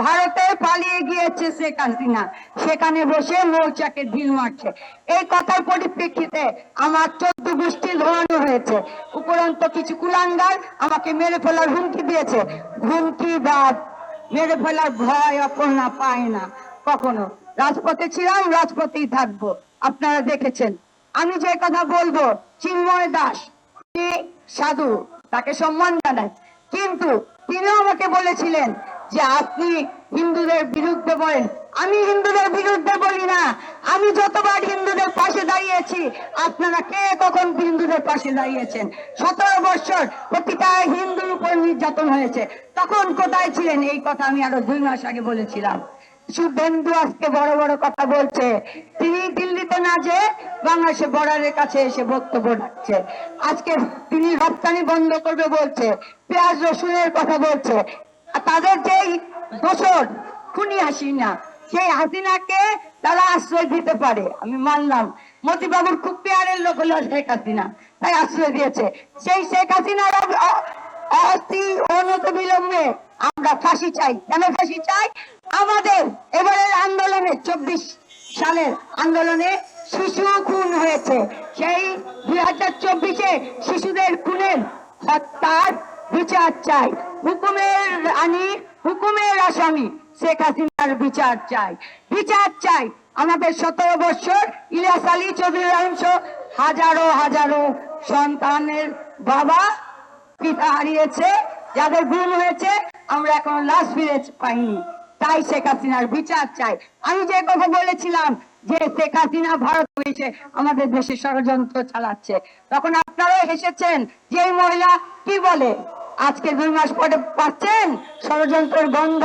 ভারতে পালিয়ে গিয়েছে শেখ হাসিনা। সেখানে বসে মৌচাকে ঢিল মারছে। এই কথার পরিপ্রেক্ষিতে আমার চোদ্দ গোষ্ঠী ধরানো হয়েছে। উপরন্ত কিছু কুলাঙ্গার আমাকে মেরে ফেলার হুমকি দিয়েছে। হুমকি বা মেরে ফেলার ভয় অপর্ণা পায় না। কখনো। রাজপথে ছিলাম, রাজপথেই থাকব। আপনারা দেখেছেন। আমি যে কথা বলব, চিন্ময় দাস সাধু, তাকে সম্মান জানাই কিন্তু তিনিও আমাকে বলেছিলেন যে আপনি হিন্দুদের বিরুদ্ধে বলেন। আমি হিন্দুদের বিরুদ্ধে বলি না। আমি যতবার হিন্দুদের পাশে দাঁড়িয়েছি, আপনারা কে কখন হিন্দুদের পাশে দাঁড়িয়েছেন? সতেরো বছর প্রতিটা হিন্দুর উপর নির্যাতন হয়েছে। তখন কোথায় ছিলেন? এই কথা আমি আরও দুই মাস আগে বলেছিলাম। শুভেন্দু আজকে বড় বড় কথা বলছে। তিনি দিল্লিতে না যে বাংলাদেশে বর্ডারের কাছে এসে বক্তব্য রাখছে। আজকে তিনি রপ্তানি বন্ধ করবে বলছে। পেঁয়াজ রসুনের কথা বলছে। তাদের যেই দোষর খুনি হাসিনা, সেই হাসিনাকে তারা আশ্রয় দিতে পারে। আমি মানলাম, মতিবাবুর খুব পেয়ারের লোক হলো শেখ হাসিনা, তাই আশ্রয় দিয়েছে। সেই শেখ হাসিনার অব- অ- অতি অনত বিলম্বে আমরা ফাঁসি চাই। কেন ফাঁসি চাই? আমাদের এবারের আন্দোলনে চব্বিশ সালের আন্দোলনে শিশু খুন হয়েছে। সেই দুই হাজার চব্বিশে শিশুদের খুনের হত্যার বিচার চাই। হুকুমের রানী হুকুমের আসামি শেখ হাসিনার বিচার চাই। বিচার চাই। আমাদের সতেরো বছর ইলিয়াস আলী চৌধুরী অংশ হাজারো হাজারো সন্তানের বাবা পিতা হারিয়েছে, যাদের গুম হয়েছে, আমরা এখন লাশ ফিরে পাইনি। তাই শেখ হাসিনার বিচার চাই। আমি যে কথা বলেছিলাম যে শেখ হাসিনা ভারত হয়েছে, আমাদের দেশে ষড়যন্ত্র চালাচ্ছে। তখন আপনারাও হেসেছেন, যে মহিলা কি বলে? আজকে দুই মাস পরে পাচ্ছেন? ষড়যন্ত্রের গন্ধ